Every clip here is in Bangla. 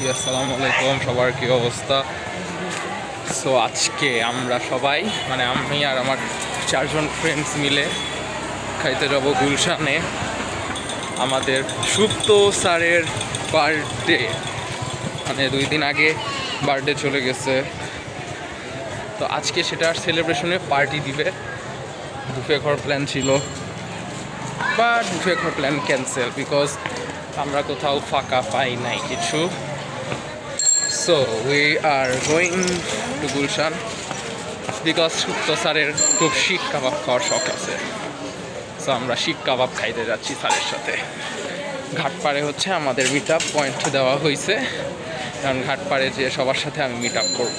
জি, আসসালামু আলাইকুম সবার কি অবস্থা? সো আজকে আমরা সবাই মানে আমি আর আমার চারজন ফ্রেন্ডস মিলে খাইতে যাব গুলশানে আমাদের সুপ্ত স্যারের বার্থডে মানে দুই দিন আগে বার্থডে চলে গেছে। তো আজকে সেটার সেলিব্রেশনে পার্টি দিবে। দুফে ঘর প্ল্যান ছিল বা দুফে ঘর প্ল্যান ক্যান্সেল বিকজ আমরা কোথাও ফাঁকা পাই নাই কিছু। So we are going to Gulshan because সুক্ত স্যারের খুব শিক কাবাব খাওয়ার শখ আছে। সো আমরা শিক কাবাব খাইতে যাচ্ছি স্যারের সাথে। ঘাটপাড়ে হচ্ছে আমাদের মিট আপ পয়েন্ট দেওয়া হয়েছে কারণ ঘাটপাড়ে যে সবার সাথে আমি মিট আপ করব।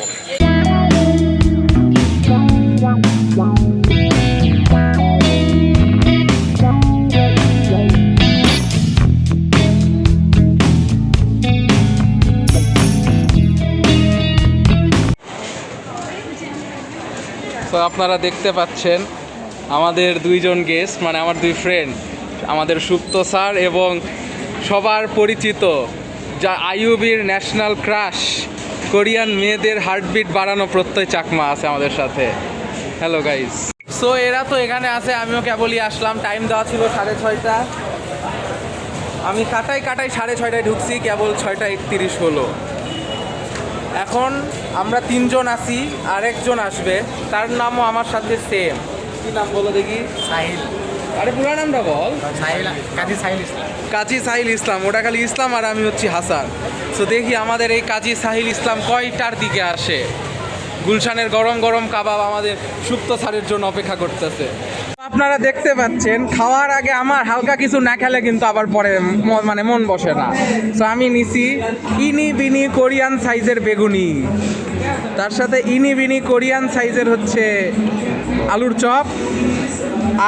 আপনারা দেখতে পাচ্ছেন আমাদের দুইজন গেস্ট মানে আমার দুই ফ্রেন্ড আমাদের সুপ্ত স্যার এবং সবার পরিচিত যা আইউবির ন্যাশনাল ক্রাশ কোরিয়ান মেয়েদের হার্টবিট বাড়ানো প্রত্যয় চাকমা আছে আমাদের সাথে। হ্যালো গাইজ সো এরা তো এখানে আছে, আমিও কেবলই আসলাম। টাইম দেওয়া ছিল সাড়ে ছয়টা। আমি কাটাই কাটাই সাড়ে ছয়টায় ঢুকছি, কেবল ছয়টা একত্রিশ হলো। এখন আমরা তিনজন আছি আরেকজন আসবে। তার নামও আমার সাথে সেম কি নাম বলো দেখি? সাহিল। আরে পুরো নামটা বল। সাহিল কাজী সাহিল ইসলাম। কাজী সাহিল ইসলাম। ওটা খালি ইসলাম আর আমি হচ্ছি হাসান। তো দেখি আমাদের এই কাজী সাহিল ইসলাম কয়টার দিকে আসে? গুলশানের গরম গরম কাবাব আমাদের সুপ্ত সারের জন্য অপেক্ষা করতেছে। আপনারা দেখতে পাচ্ছেন, খাওয়ার আগে আমার হালকা কিছু না খেলে কিন্তু আবার পরে মানে মন বসে না। তো আমি নিছি ইনি বিনি কোরিয়ান সাইজের বেগুনি। তার সাথে ইনি বিনি কোরিয়ান সাইজের হচ্ছে আলুর চপ,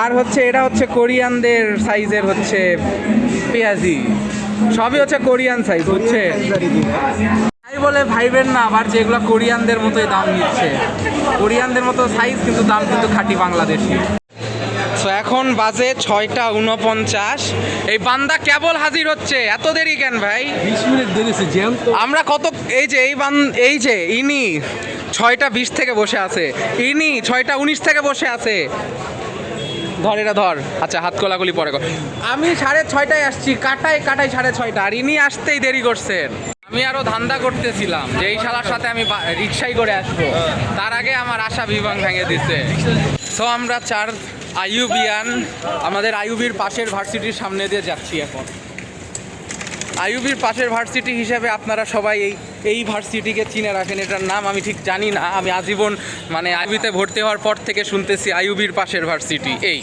আর হচ্ছে এটা হচ্ছে কোরিয়ানদের সাইজের হচ্ছে পেঁয়াজি। সবই হচ্ছে কোরিয়ান সাইজ হচ্ছে তাই বলে ভাইবেন না, আবার যেগুলো কোরিয়ানদের মতোই দাম নিচ্ছে। কোরিয়ানদের মতো সাইজ, কিন্তু দাম কিন্তু খাঁটি বাংলাদেশি। তো এখন বাজে ছয়টা উনপঞ্চাশ। এই বান্দা কেবল হাজির হচ্ছে। এত দেরি কেন ভাই? আমরা কত এই যে এই বান এই যে ইনি ছয়টা বিশ থেকে বসে আছে। ইনি ছয়টা উনিশ থেকে বসে আছে। ধর এটা ধর। আচ্ছা হাত কোলাগুলি পরে কর। আমি সাড়ে ছয়টায় আসছি। কাটাই কাটাই সাড়ে ছয়টা। আর ইনি আসতেই দেরি করছেন। আমি আরও ধান্দা করতেছিলাম যে এই শালার সাথে আমি রিক্সাই করে আসব। তার আগে আমার আশা বিভাগ ভেঙে দিছে। সো আমরা চার আইউবিয়ান আমাদের আইউবির পাশের ভার্সিটির সামনে দিয়ে যাচ্ছি এখন। আইউবির পাশের ভার্সিটি হিসাবে আপনারা সবাই এই এই ভার্সিটিকে চিনে রাখেন, এটার নাম আমি ঠিক জানি না, আমি আজীবন মানে আইবিতে ভর্তি হওয়ার পর থেকে শুনতেছি আইউবির পাশের ভার্সিটি, এই।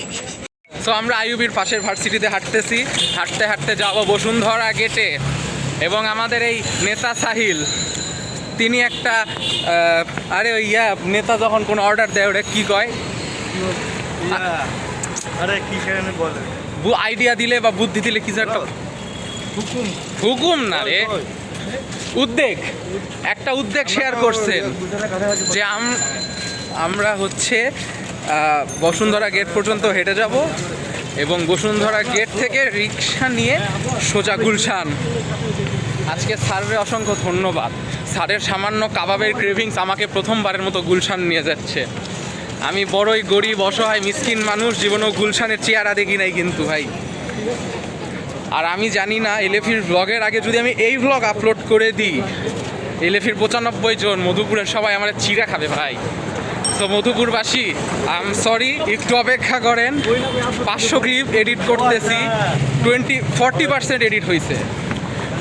সো আমরা আইউবির পাশের ভার্সিটিতে হাঁটতেছি, হাঁটতে হাঁটতে যাব বসুন্ধরা গেটে, এবং আমাদের এই নেতা সাহিল, তিনি একটা আরে ইয়া, নেতা যখন কোনো অর্ডার দেয়, ওটা কী কয়? আরে কি সেখানে বলে? আইডিয়া দিলে বা বুদ্ধি দিলে কিছু একটা হুকুম। হুকুম না রে। উদ্বেগ। একটা উদ্বেগ শেয়ার করছেন যে আম- আমরা হচ্ছে বসুন্ধরা গেট পর্যন্ত হেঁটে যাব এবং বসুন্ধরা গেট থেকে রিক্সা নিয়ে সোজা গুলশান। আজকে স্যারের অসংখ্য ধন্যবাদ। স্যারের সামান্য কাবাবের ক্রেভিংস আমাকে প্রথমবারের মতো গুলশান নিয়ে যাচ্ছে। আমি বড়ই গরিব, অসহায়, মিসকিন মানুষ, জীবনেও গুলশানের চেয়ারা দেখি নাই কিন্তু ভাই। আর আমি জানি না এলেফির ব্লগের আগে যদি আমি এই ব্লগ আপলোড করে দিই এলেফির পঁচানব্বই জন, মধুপুরের সবাই আমার চিড়া খাবে ভাই। তো মধুপুরবাসী আই এম সরি একটু অপেক্ষা করেন। পাঁচশো ক্লিপ এডিট করতেছি টোয়েন্টি ফর্টি পার্সেন্ট এডিট হয়েছে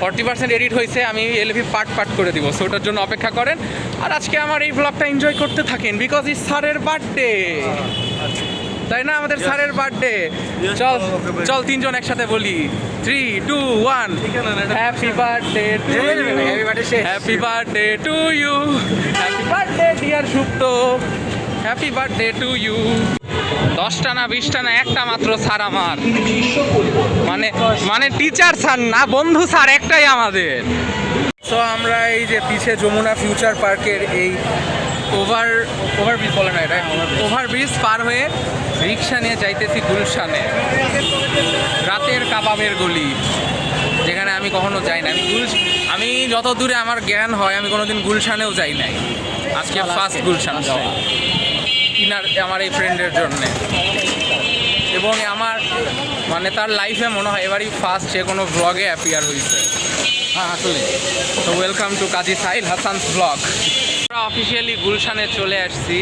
ফর্টি পার্সেন্ট এডিট হয়েছে আমি এলভি পার্ট পার্ট করে দিব। সো ওটার জন্য অপেক্ষা করেন। আর আজকে আমার এই ব্লগটা এনজয় করতে থাকেন বিকজ ইস স্যারের বার্থডে তাই না? আমাদের স্যারের বার্থডে চল চল তিনজন একসাথে বলি। Three two one happy birthday happy birthday to you happy birthday dear Supto happy birthday to you দশটা না, বিশটা না, একটা মাত্র স্যার আমার। মানে মানে টিচার স্যার না, বন্ধু স্যার একটাই আমাদের। তো আমরা এই যে পিছে যমুনা ফিউচার পার্কের এই ওভার ওভারব্রিজ বলে না এটা? ওভারব্রিজ পার হয়ে রিক্সা নিয়ে যাইতেছি গুলশানে। রাতের কাবাবের গলি, যেখানে আমি কখনো যাই না। আমি আমি যত দূরে আমার জ্ঞান হয়, আমি কোনোদিন গুলশানেও যাই নাই। আজকে ফার্স্ট গুলশান যাওয়া ইনার আমার এই ফ্রেন্ডের জন্যে। এবং আমার মানে তার লাইফে মনে হয় এবারই ফার্স্ট সে কোনো ব্লগে অ্যাপিয়ার হয়েছে হ্যাঁ আসলে তো welcome to Kazi Sail Hasan's blog আমরা অফিসিয়ালি গুলশানে চলে আসছি।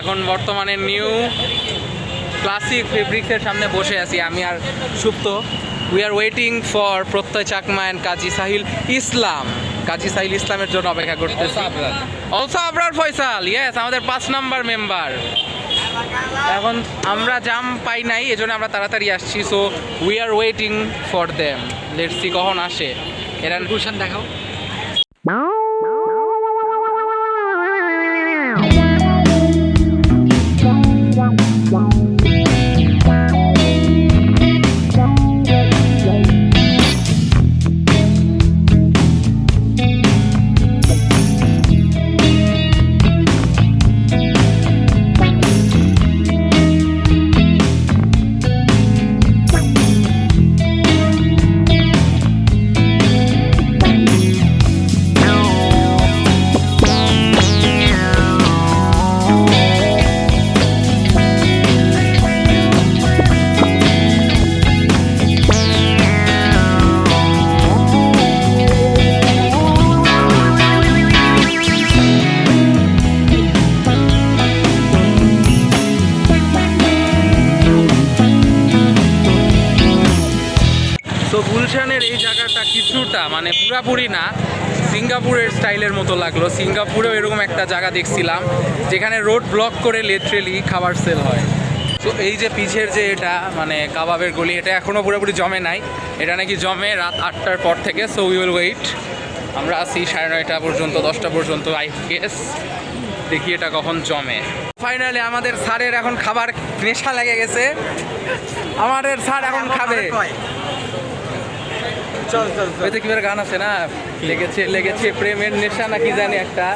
এখন বর্তমানে নিউ ক্লাসিক ফেব্রিক্সের সামনে বসে আছি। আমি আর সুপ্ত। We are waiting for Prottoy Chakma and Kazi Sahil Islam. Kazi Sail ইসলামের জন্য অপেক্ষা করতেছি। অলসো আবরার ফয়সাল ইয়েস আমাদের পাঁচ নাম্বার মেম্বার এখন আমরা জাম পাই নাই, এজন্য আমরা তাড়াতাড়ি আসছি so we are waiting for them let's see কখন আসে। এরা গুলশান দেখাও। জায়গাটা কিছুটা মানে পুরাপুরি না সিঙ্গাপুরের স্টাইলের মতো লাগল। সিঙ্গাপুরেও এরকম একটা জায়গা দেখছিলাম যেখানে রোড ব্লক করে লিটারেলি খাবার সেল হয়। তো এই যে পিছের যে এটা মানে কাবাবের গলি এটা এখনও পুরোপুরি জমে নাই। এটা নাকি জমে রাত আটটার পর থেকে সো উই উইল ওয়েট আমরা আসি সাড়ে নয়টা পর্যন্ত দশটা পর্যন্ত আই গেস দেখি এটা কখন জমে। ফাইনালি আমাদের স্যারের এখন খাবার নেশা লেগে গেছে। আমাদের স্যার এখন খাবে। ওইতে কি বের গান আছে না? লেগেছে লেগেছে প্রেমের নেশা না কি জানি একটা।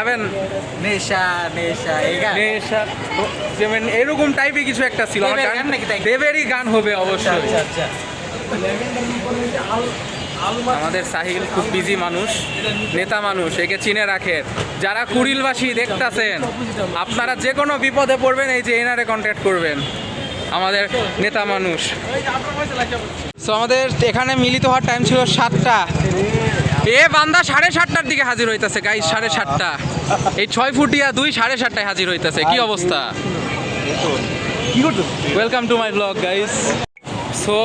আবেন। নেশা নেশা নেশা যেমন এরকম টাইপের কিছু একটা ছিল? দেবেরই গান হবে আচ্ছা অবশ্যই। আচ্ছা আচ্ছা আমাদের সাহিল খুব বিজি মানুষ নেতা মানুষ একে চিনে রাখেন যারা কুড়িলবাসী দেখতাছেন আপনারা যে কোনো বিপদে পড়বেন এই যে এনারে কন্ট্যাক্ট করবেন। আমাদের নেতা মানুষ। সো আমাদের এখানে মিলিত হওয়ার টাইম ছিল সাতটা। এ বান্দা সাড়ে সাতটার দিকে হাজির হইতাছে গাইস সাড়ে সাতটা। এই ছয় ফুটিয়া দুই সাড়ে সাতটায় হাজির হইতাছে কি অবস্থা? Welcome to my blog guys so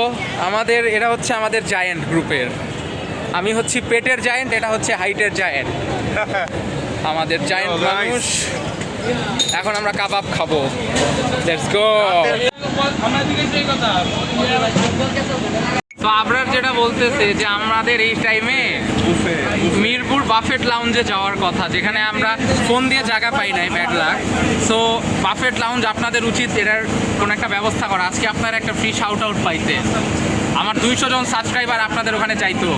আমাদের এরা হচ্ছে আমাদের জায়েন্ট গ্রুপের। আমি হচ্ছি পেটের জায়েন্ট এটা হচ্ছে হাইটের জায়েন্ট আমাদের জায়েন্ট Oh, মানুষ। এখন আমরা কাবাব খাব। লেটস গো তো যেটা বলতেছে যে আমাদের এই টাইমে মিরপুর বাফেট লাউঞ্জে যাওয়ার কথা যেখানে আমরা ফোন দিয়ে জায়গা পাই নাই bad luck so buffet lounge আপনাদের উচিত এটার কোনো একটা ব্যবস্থা করা। আজকে আপনারা একটা ফ্রি শাউট আউট পাইতে। আমার দুইশো জন সাবস্ক্রাইবার আপনাদের ওখানে চাইতো।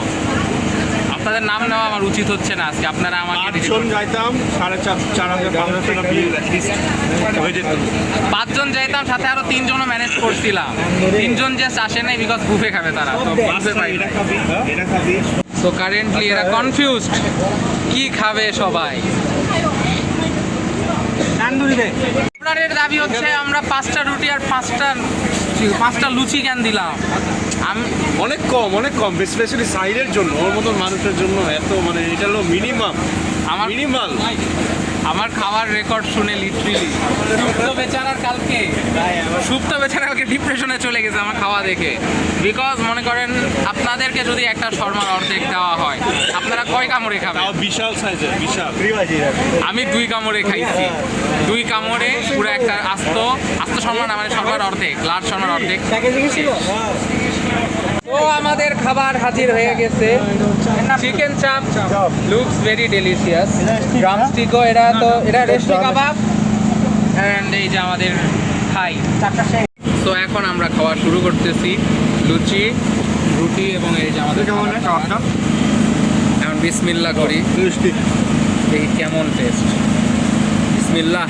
আপনাদের নাম নেওয়া আমার উচিত হচ্ছে না আজকে। আপনারা আমাকে আটজন যাইতাম সাড়ে চার চার হাজার টাকা হয়ে যেত। পাঁচজন যাইতাম সাথে আরও তিনজনও ম্যানেজ করছিলাম। তিনজন জাস্ট আসে নাই বিকজ বুফে খাবে তারা। তো বুফে পাই সো কারেন্টলি এরা কনফিউজড কি খাবে সবাই? আপনাদের দাবি হচ্ছে আমরা পাঁচটা রুটি আর পাঁচটা পাঁচটা লুচি কেন দিলাম? আমি অনেক কম অনেক কম স্পেশালি সাইডের জন্য ওর মতন মানুষের জন্য এত মানে এটা হলো মিনিমাম আমার মিনিমাল আমার খাওয়ার রেকর্ড শুনে লিটারেলি সুপ্ত বেচারার কালকে সুপ্ত বেচারা কালকে ডিপ্রেশনে চলে গেছে আমার খাওয়া দেখে। বিকজ মনে করেন আপনাদেরকে যদি একটা শর্মার অর্ধেক দেওয়া হয় আপনারা কয় কামড়ে খাবেন? বিশাল সাইজের বিশাল। আমি দুই কামড়ে খাইছি। দুই কামড়ে পুরো একটা আস্ত আস্ত শর্মা না মানে শর্মার অর্ধেক লার্জ শর্মার অর্ধেক। তো আমাদের খাবার হাজির হয়ে গেছে। চিকেন চাপ লুকস ভেরি ডেলিশিয়াস ড্রামস্টিকও এরা তো এটা রেশমি কাবাব অ্যান্ড এই যে আমাদের খাই তো এখন আমরা খাওয়া শুরু করতেছি। লুচি রুটি এবং এই যে আমাদের। এখন বিসমিল্লা করি। দেখি কেমন টেস্ট বিসমিল্লাহ।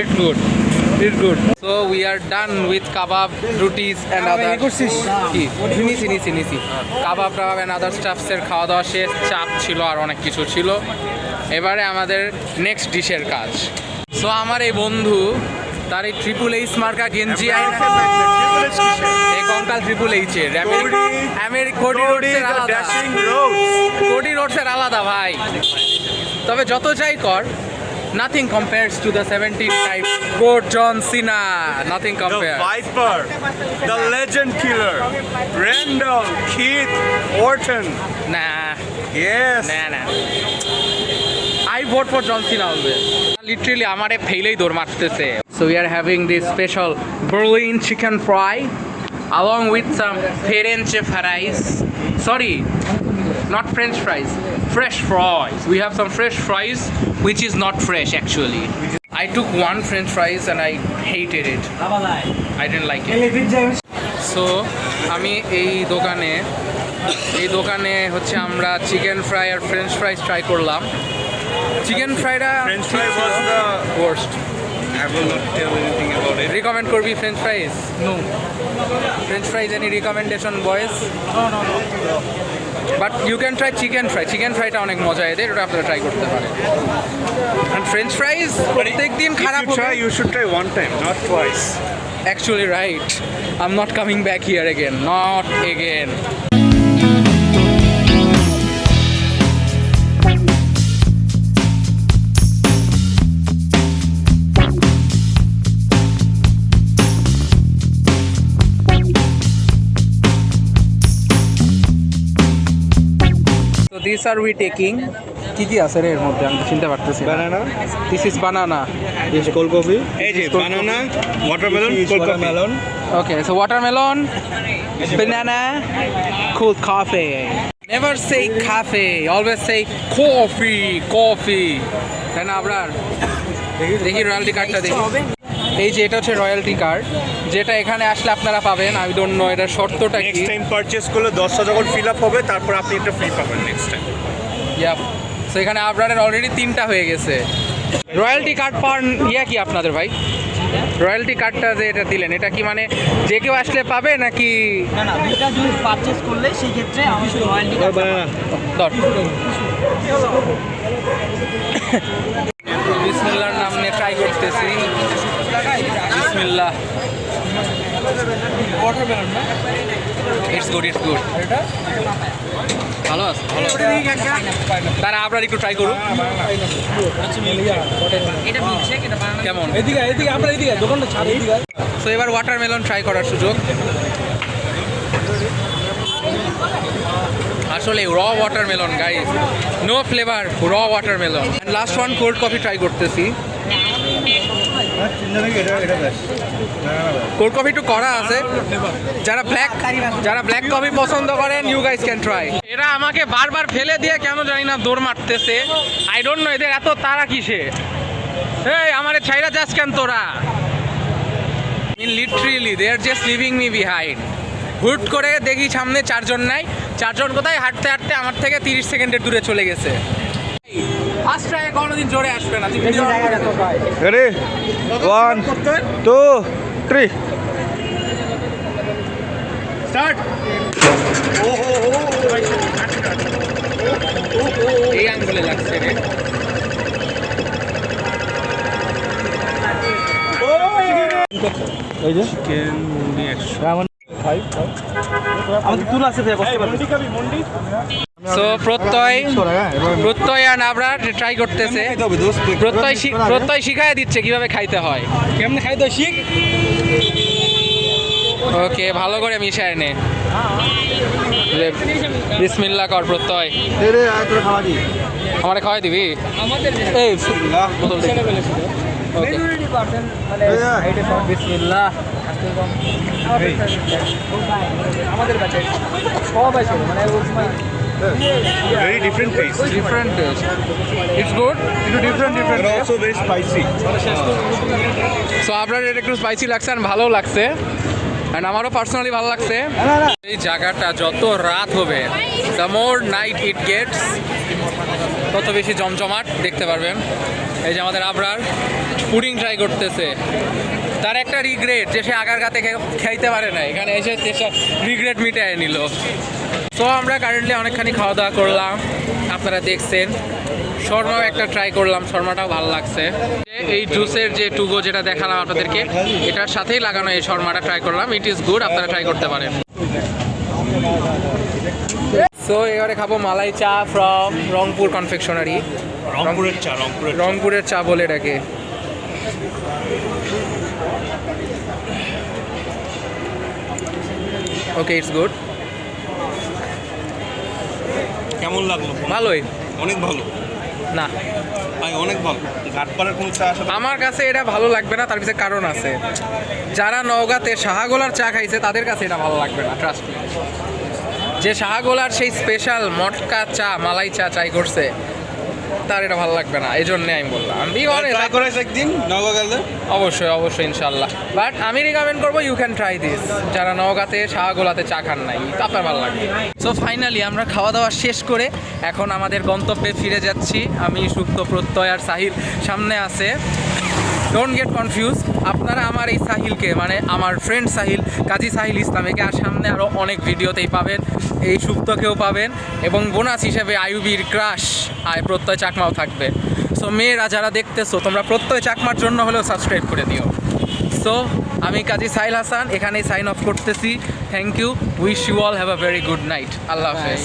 It good it good so we are done with kebab rotis and other কি? নিছি নিছি নিছি। কাবাব টাবাব অ্যান্ড আদার স্টাফসের খাওয়া দাওয়া শেষ। চাপ ছিল আর অনেক কিছু ছিল। এবারে আমাদের নেক্সট ডিশের কাজ। সো আমার এই বন্ধু তার এই ট্রিপুল এইচ মার্কা গেঞ্জি আইনা। এই কঙ্কাল ট্রিপুল এইচের আমেরিকা কোডি রোডসের আলাদা। কোডি রোডসের আলাদা ভাই। তবে যত যাই কর nothing compares to the seventeen type goat John Cena nothing The compare Viper, the Legend Killer, Randall, Keith, Orton. না Yes. না না I vote for John Cena always literally আমারে ফেলেই দৌড় মারতেছে। So we are having this special Berlin chicken fry along with some French fries. Sorry not french fries. Fresh fries we have some fresh fries which is not fresh actually I took one french fries and I hated it I didn't like it so আমি এই দোকানে এই দোকানে হচ্ছে আমরা চিকেন ফ্রাই আর ফ্রেঞ্চ ফ্রাইস ট্রাই করলাম চিকেন ফ্রাইটা French fry was the. Worst I will not tell anything about it. Recommend করবি french fries no french fries any recommendation boys but you can try chicken fry chicken ফ্রাইটা অনেক মজা এদের ওটা আপনারা ট্রাই করতে পারেন। এন্ড ফ্রেঞ্চ ফ্রাইজ প্রত্যেকদিন খারাপ হয় you should try one time not twice actually right I am not coming back here again not again this are we taking কি কি আছে রে এর মধ্যে? আমি চিন্তা করতেছি banana this is banana this is cold coffee এই যে banana watermelon cold coffee okay so watermelon banana cool coffee never say cafe always say coffee coffee তাই না আবার দেখি রয়্যালটি কার্ডটা দেখি। এই যে এটা হচ্ছে রয়্যালটি কার্ড যেটা এখানে আসলে আপনারা পাবেন আমি ডোন্ট নো এটার শর্তটা কি? নেক্সট টাইম পারচেজ করলে দশটা যখন ফিল আপ হবে তারপর আপনি একটা ফ্রি পাবেন নেক্সট টাইম ইয়াপ সো এখানে আপনাদের অলরেডি তিনটা হয়ে গেছে। রয়্যালটি কার্ড পাওয়ার ইয়া কি আপনাদের ভাই? রয়্যালটি কার্ডটা যে এটা দিলেন এটা কি মানে যে কেউ আসলে পাবে নাকি? না না দুইটা জিনিস পারচেজ করলে সেই ক্ষেত্রে আমি শুধু রয়্যালটি banana. ধর বিসমিল্লার নাম নিয়ে ট্রাই করতেছি বিসমিল্লাহ ইটস গুড ইটস গুড ভালো আছে। ভালো তারা আপনার একটু ট্রাই করুন। এটা এটা বানানো কেমন? এদিকে এদিকে আমরা এদিকে দোকানটা ছাড় এদিকে। তো এবার ওয়াটারমেলন ট্রাই করার সুযোগ। আসলে raw watermelon guys no flavour raw watermelon last one cold coffee try করতেছি। কোল্ড কফি একটু করা আছে। যারা ব্ল্যাক যারা ব্ল্যাক কফি পছন্দ করেন ইউ গাইস ক্যান ট্রাই এরা আমাকে বারবার ফেলে দিয়ে কেন জানি না দৌড় মারতেছে। আই ডোন্ট নো এদের এত তারা কিসে? এই আমারে ছাইরা যাস কেন তোরা? In literally they are just leaving me behind হুট করে দেখি সামনে চারজন নাই। চারজন কোথায়? হাঁটতে হাঁটতে আমার থেকে তিরিশ সেকেন্ডের দূরে চলে গেছে। ফার্স্ট ট্রাই কোনোদিন জোরে আসবে না video on করে। Ready? One, two, three. এই আঙ্গুলে লাগছে রে। এই যে। চিকেন মুন্ডি একশো। আমাদের তুল আছে বসতে পারবে। সো প্রত্যয় প্রত্যয় আর নাবরা ট্রাই করতেছে। প্রত্যয় প্রত্যয় শিখাই দিচ্ছে কীভাবে খাইতে হয়। কেমনে খাই তো শিখ? ওকে ভালো করে মিশায় নে। বিসমিল্লা কর প্রত্যয়। আমারে খাওয়াই দিবি? এই আমাদের কাছে সব আছে মানে very different taste different taste. It's good. It's different, different. and also very spicy. So আপনার এটা একটু স্পাইসি লাগছে আর ভালো লাগছে। অ্যান্ড আমারও পার্সোনালি ভালো লাগছে। এই জায়গাটা যত রাত হবে the more night it gets তত বেশি জমজমাট দেখতে পারবেন। এই যে আমাদের আবরার পুডিং ট্রাই করতেছে। তার একটা রিগ্রেট যে সে আগার গাতে খাইতে পারে না এখানে এসে রিগ্রেট মিটায় নিল। তো আমরা কারেন্টলি অনেকখানি খাওয়া দাওয়া করলাম। আপনারা দেখছেন। শর্মাও একটা ট্রাই করলাম। শর্মাটাও ভালো লাগছে। এই জুসের যে টুগো যেটা দেখালাম আপনাদেরকে এটার সাথেই লাগানো এই শর্মাটা ট্রাই করলাম। ইট ইজ গুড আপনারা ট্রাই করতে পারেন। সো এবারে খাব মালাই চা ফ্রম রংপুর কনফেকশনারি রংপুরের চা রংপুরের রংপুরের চা বলে এটাকে। ওকে ইটস গুড কেমন লাগল? ভালোই। অনেক ভালো। না। অনেক ভালো। ঘাটপাড়ার কোনো চা আমার কাছে এটা ভালো লাগবে না তার পিছনে কারণ আছে। যারা নওগাঁতে শাহাগোলার চা খাইছে তাদের কাছে এটা ভালো লাগবে না ট্রাস্ট যে শাহাগোলার সেই স্পেশাল মটকা চা মালাই চা চাই করছে তার এটা ভালো লাগবে না এই জন্যে আমি বললাম। আমি ট্রাই করাইস একদিন নওগাঁতে। অবশ্যই অবশ্যই ইনশাল্লাহ বাট আমি রিকমেন্ড করব ইউ ক্যান ট্রাই দিস যারা নওগাঁতে শাহগোলাতে চা খান নাই আপনার ভালো লাগবে। সো ফাইনালি আমরা খাওয়া দাওয়া শেষ করে এখন আমাদের গন্তব্যে ফিরে যাচ্ছি। আমি সুপ্ত প্রত্যয় আর সাহিল সামনে আছে। ডোন্ট গেট কনফিউজ আপনারা আমার এই সাহিলকে মানে আমার ফ্রেন্ড সাহিল, কাজী সাহিল ইসলামেকে আর সামনে আরও অনেক ভিডিওতেই পাবেন। এই সুপ্তকেও পাবেন এবং বোনাস হিসেবে আইউবির ক্রাশ আয় প্রত্যয় চাকমাও থাকবে। সো মেয়েরা যারা দেখতেছো, তোমরা প্রত্যয় চাকমার জন্য হলেও সাবস্ক্রাইব করে দিও। সো আমি কাজী সাহিল হাসান, এখানেই সাইন অফ করতেছি। Thank you wish you all have a very good night আল্লাহ হাফেজ।